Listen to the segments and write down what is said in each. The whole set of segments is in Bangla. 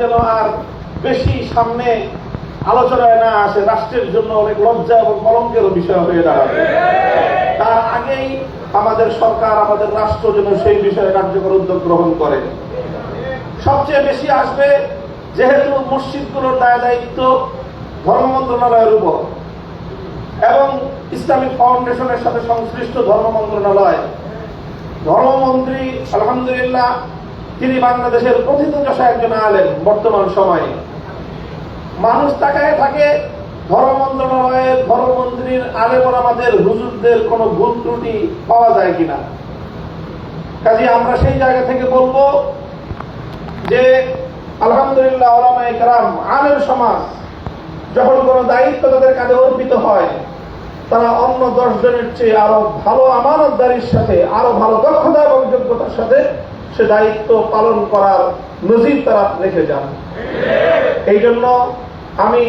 যেন আর বেশি সামনে আলোচনায় না আসে, রাষ্ট্রের জন্য অনেক লজ্জা এবং কলঙ্কের বিষয় হয়ে দাঁড়াবে। তার আগেই আমাদের সরকার, আমাদের রাষ্ট্র যেন সেই বিষয়ে কার্যকর উদ্যোগ গ্রহণ করে। সবচেয়ে বেশি আসবে যেহেতু মসজিদগুলোর দায় দায়িত্ব ধর্ম মন্ত্রণালয়ের উপর এবং ইসলামিক ফাউন্ডেশনের সাথে সংশ্লিষ্ট ধর্ম মন্ত্রণালয়। ধর্মমন্ত্রী, আলহামদুলিল্লাহ তিনি বাংলাদেশের প্রথিতযশা একজন আলেন বর্তমান সময়ে। মানুষ তাকায় থাকে ধর্ম মন্ত্রণালয়ের ধর্মমন্ত্রীর আলেমন আমাদের হুজুরদের কোনো ভুল ত্রুটি পাওয়া যায় কিনা। কাজে আমরা সেই জায়গা থেকে বলব যে, আলহামদুলিল্লাহ ওলামায়ে কেরাম আলেম সমাজ যখন কোনো দায়িত্ব তাদের কাঁধে অর্পিত হয়, তারা অন্য দশজনের চেয়ে আরও ভালো আমানতদারির সাথে, আরও ভালো দক্ষতা এবং যোগ্যতার সাথে সে দায়িত্ব পালন করার নজির তারা রেখে যান। এই জন্য আমি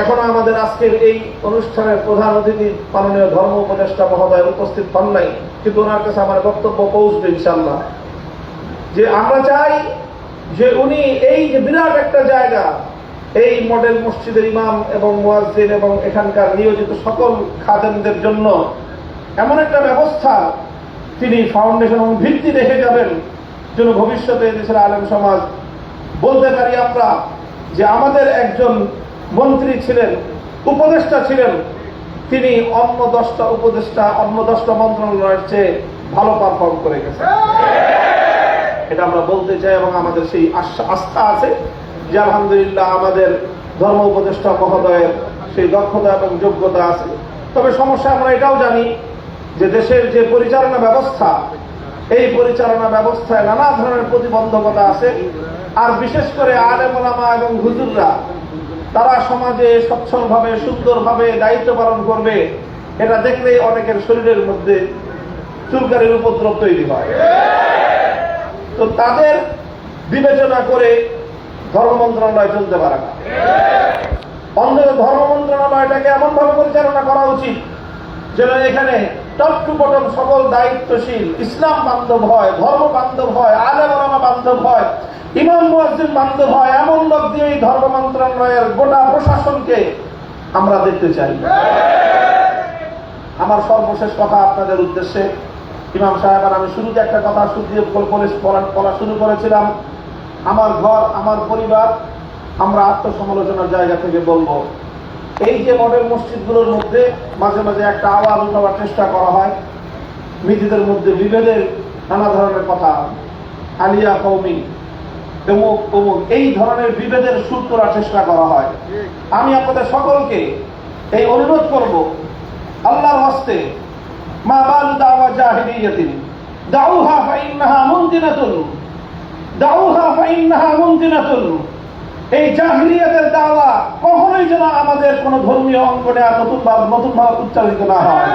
এখনও আমাদের আজকের এই অনুষ্ঠানের প্রধান অতিথি মাননীয় ধর্ম উপদেষ্টা মহোদয় উপস্থিত হন নাই, কিন্তু ওনার কাছে আমার বক্তব্য পৌঁছবে ইনশাল্লাহ যে আমরা চাই যে উনি এই যে বিরাট একটা জায়গা, এই মডেল মসজিদের ইমাম এবং মুয়াজ্জিন এবং এখানকার নিয়োজিত সকল খাদেমদের জন্য এমন একটা ব্যবস্থা তিনি ফাউন্ডেশন এবং ভিত্তি রেখে যাবেন যেন ভবিষ্যতে দেশের আলেম সমাজ বলতে পারি আমরা যে আমাদের একজন মন্ত্রী ছিলেন, উপদেষ্টা ছিলেন, তিনি অন্য দশটা উপদেষ্টা, অন্য দশটা মন্ত্রণালয়ের চেয়ে ভালো পারফর্ম করে গেছেন। এটা আমরা বলতে চাই এবং আমাদের সেই আস্থা আছে যে আলহামদুলিল্লাহ আমাদের ধর্ম উপদেষ্টা মহোদয়ের সেই দক্ষতা এবং যোগ্যতা আছে। তবে সমস্যা আমরা এটাও জানি যে দেশের যে পরিচালনা ব্যবস্থা এই পরিচালনা ব্যবস্থায় নানা ধরনের প্রতিবন্ধকতা আছে। আর বিশেষ করে আলেম এবং হুজুররা, তারা সমাজে সচ্ছলভাবে সুন্দরভাবে দায়িত্ব পালন করবে, এটা দেখলেই অনেকের শরীরের মধ্যে চুলকারির উপদ্রব তৈরি হয়। তো তাদের বিবেচনা করে ধর্ম মন্ত্রণালয় চলতে পারে না। ধর্ম মন্ত্রণালয়টাকে এমন ভাবে পরিচালনা করা উচিত যেন এখানে টপ টু বটম সকল দায়িত্বশীল, ইসলাম বান্ধব হয়, ধর্ম বান্ধব হয় আলেমা বান্ধব হয়, ইমাম মুয়াজ্জিন বান্ধব হয়, এমন লোক দিয়ে এই ধর্ম মন্ত্রণালয়ের গোটা প্রশাসনকে আমরা দেখতে চাই। আমার সর্বশেষ কথা আপনাদের উদ্দেশ্যে, ইমাম সাহেব আর আমি শুরুতে একটা কথা শুরু বলা শুরু করেছিলাম। আমার ঘর, আমার পরিবার, আমরা আত্মসমালোচনার জায়গা থেকে বলব এই যে মডেল মসজিদগুলোর মধ্যে মাঝে মাঝে একটা আওয়াজ উঠাবার চেষ্টা করা হয়। নিজেদের মধ্যে বিভেদের নানা ধরনের কথা। আলিয়া কৌমি এই ধরনের বিভেদের সুর তোলার চেষ্টা করা হয়। আমি আপনাদের সকলকে এই অনুরোধ করব, আল্লাহর হস্তে, মা বালু দাওয়া জাহিলিয়াতিন, দাউহা ফাইন্নাহা মুনতিনাতুন দাউহা ফাইন্নাহা মুনতিনাতুন এই জাহিলিয়াতের দাওয়া কখনোই যেন আমাদের কোন ধর্মীয় অঙ্গনে আর নতুন ভাবে নতুন ভাবে উচ্চারিত না হয়।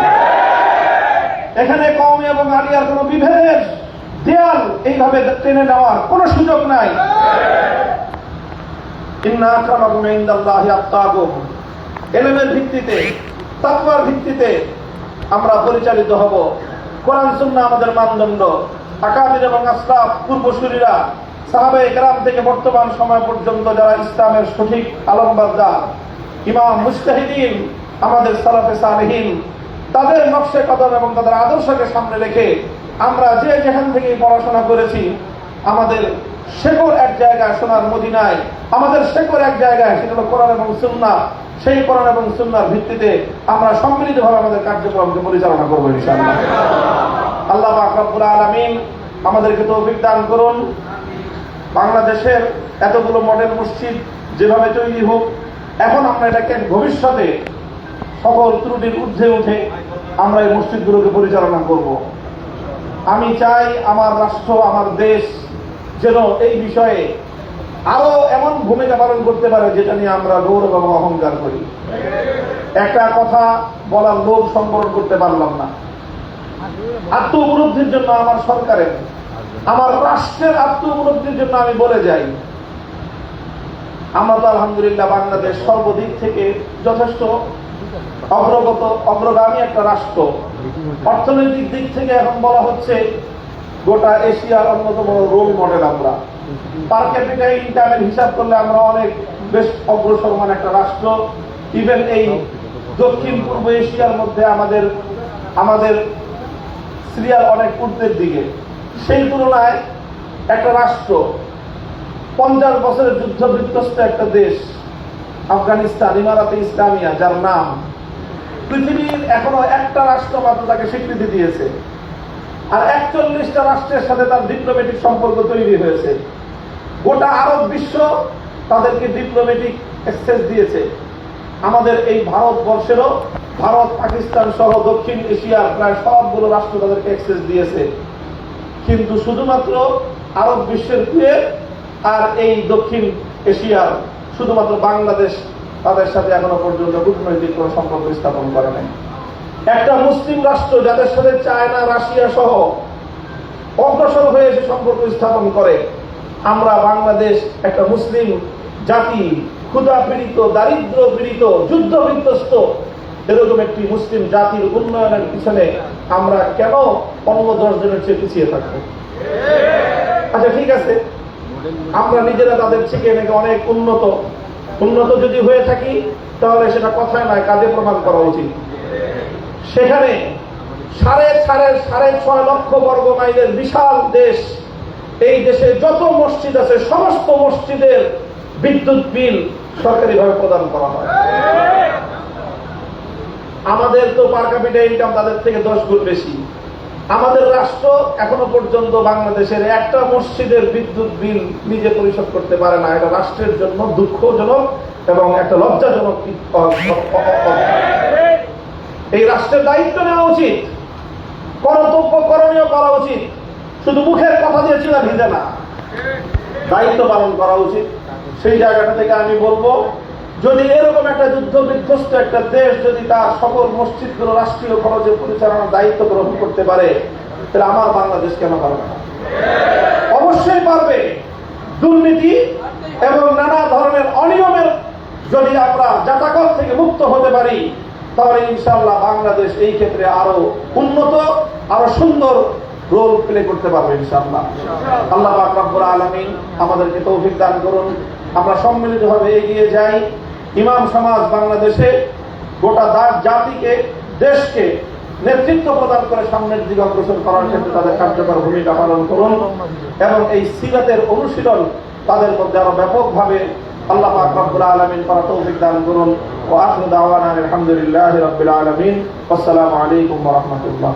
এখানে কম এবং আলিয়ার কোন বিভেদের দেয়াল এইভাবে টেনে নেওয়ার কোন সুযোগ নাই। আমরা পরিচালিত হব। কোরআন আমাদের মানদণ্ড। আকাবির এবং আসলাফ পূর্বসূরীরা সাহাবে একরাম থেকে বর্তমান সময় পর্যন্ত যারা ইসলামের সঠিক আলমবাদদার ইমাম মুস্তাহিদিন আমাদের সালাফে সালেহীন, তাদের নকশে কদম এবং তাদের আদর্শকে সামনে রেখে আমরা যে যেখান থেকে পড়াশোনা করেছি, আমাদের শেকড় এক জায়গায় সোনার মদিনায়, আমাদের শেকড় এক জায়গায় সেটা হলো কোরআন এবং সুন্না সেই কোরআন এবং সুন্নার ভিত্তিতে আমরা সম্মিলিতভাবে আমাদের কার্যক্রমকে পরিচালনা করব ইনশাআল্লাহ। আল্লাহ পাক রব্বুল আলামিন আমাদেরকে তৌফিক দান করুন। বাংলাদেশের এতগুলো মডেল মসজিদ যেভাবে তৈরি হোক, এখন আমরা এটাকে ভবিষ্যতে সকল ত্রুটির ঊর্ধ্বে উঠে আমরা এই মসজিদগুলোকে পরিচালনা করব? আমি চাই আমার রাষ্ট্র, আমার দেশ যেন এই বিষয়ে আরও এমন ভূমিকা পালন করতে পারে যেটা নিয়ে আমরা গৌরব এবং অহংকার করি। একটা কথা বলার লোভ সংবরণ করতে পারলাম না। আত্ম উপলব্ধির জন্য আমার সরকারের আমার রাষ্ট্রের আত্ম উপলব্ধির জন্য আমি বলে যাই। আমরা তো আলহামদুলিল্লাহ বাংলাদেশ সর্বদিক থেকে যথেষ্ট অগ্রগত, অগ্রগামী একটা রাষ্ট্র। অর্থনৈতিক দিক থেকে এখন বলা হচ্ছে গোটা এশিয়ার অন্যতম রোল মডেল আমরা। পার ক্যাপিটাল ইনকামের হিসাব করলে আমরা অনেক বেশ অগ্রসর অগ্রসরমান একটা রাষ্ট্র। ইভেন এই দক্ষিণ পূর্ব এশিয়ার মধ্যে আমাদের আমাদের সিরিয়ার অনেক ঊর্ধ্বের দিকে। সেই তুলনায় একটা রাষ্ট্র পঞ্চাশ বছরের যুদ্ধ বিধ্বস্ত একটা দেশ, আফগানিস্তান, ইমারাতে ইসলামিয়া, যার নাম পৃথিবীর এখনও একটা রাষ্ট্র মাত্র তাকে স্বীকৃতি দিয়েছে। আর একচল্লিশটা রাষ্ট্রের সাথে তার ডিপ্লোমেটিক সম্পর্ক তৈরি হয়েছে। গোটা আরব বিশ্ব তাদেরকে ডিপ্লোমেটিক অ্যাক্সেস দিয়েছে। আমাদের এই ভারতবর্ষেরও ভারত, পাকিস্তান সহ দক্ষিণ এশিয়ার প্রায় সবগুলো রাষ্ট্র তাদেরকে অ্যাক্সেস দিয়েছে। কিন্তু শুধুমাত্র আরব বিশ্বের কুয়েত আর এই দক্ষিণ এশিয়ার শুধুমাত্র বাংলাদেশ তাদের সাথে এখনও পর্যন্ত কূটনৈতিক কোনো সম্পর্ক স্থাপন করে নাই। একটা মুসলিম রাষ্ট্র যাদের সাথে চায়না, রাশিয়া সহ অগ্রসর হয়ে এসে সম্পর্ক স্থাপন করে, আমরা বাংলাদেশ একটা মুসলিম জাতি ক্ষুধা পীড়িত, দারিদ্র পীড়িত, যুদ্ধ বিধ্বস্ত, এরকম একটি মুসলিম জাতির উন্নয়নের পিছনে আমরা কেন অন্য দশ জনের চেয়ে পিছিয়ে থাকব। আচ্ছা ঠিক আছে। আমরা নিজেরা তাদের থেকে নাকি অনেক উন্নত। উন্নত যদি হয়ে থাকি, তাহলে সেটা কথায় নয়, কাজে প্রমাণ করা উচিত। সেখানে সাড়ে সাড়ে সাড়ে ছয় লক্ষ বর্গ মাইলের বিশাল দেশ, এই দেশে যত মসজিদ আছে, সমস্ত মসজিদের বিদ্যুৎ বিল সরকারিভাবে প্রদান করা হয়। আমাদের তো পার ক্যাপিটা ইনকাম তাদের থেকে দশ গুণ বেশি। আমাদের রাষ্ট্র এখনও পর্যন্ত বাংলাদেশের একটা মসজিদের বিদ্যুৎ বিল নিজে পরিশোধ করতে পারে না। এটা রাষ্ট্রের জন্য দুঃখজনক এবং একটা লজ্জাজনক এই রাষ্ট্রের দায়িত্ব নেওয়া উচিত। কর্তব্য করণীয় করা উচিত। শুধু মুখের কথা দিয়ে চিনা ভিজে না। দায়িত্ব পালন করা উচিত। সেই জায়গাটা থেকে আমি বলব যদি এরকম একটা যুদ্ধ বিধ্বস্ত একটা দেশ যদি তার সকল মসজিদগুলো রাষ্ট্রীয় খরচে পরিচালনার দায়িত্ব গ্রহণ করতে পারে, তাহলে আমার বাংলাদেশ কেন পারবে না? অবশ্যই পারবে। দুর্নীতি এবং নানা ধরনের অনিয়মের যদি আমরা জাতাকত থেকে মুক্ত হতে পারি, তাহলে ইনশাল্লাহ বাংলাদেশ এই ক্ষেত্রে আরও উন্নত, আরও সুন্দর রোল প্লে করতে পারবে ইনশাআল্লাহ। আল্লাহ পাক রব্বুল আলামিন আমাদেরকে তৌফিক দান করুন। আমরা সম্মিলিতভাবে এগিয়ে যাই। ইমাম সমাজ বাংলাদেশে গোটা জাতিকে, দেশকে নেতৃত্ব প্রদান করে সামনের দিকে অগ্রসর করার ক্ষেত্রে তাদের কার্যকর ভূমিকা পালন করুন এবং এই সিরাতের অনুশীলন তাদের মধ্যে আরও ব্যাপকভাবে আল্লাহ পাক রব্বুল আলামিন করা তৌফিক দান করুন। ওয়া আখিরু দাওয়ানা আলহামদুলিল্লাহি রাব্বিল আলামিন। আসসালামু আলাইকুম রাহমাতুল্লাহ।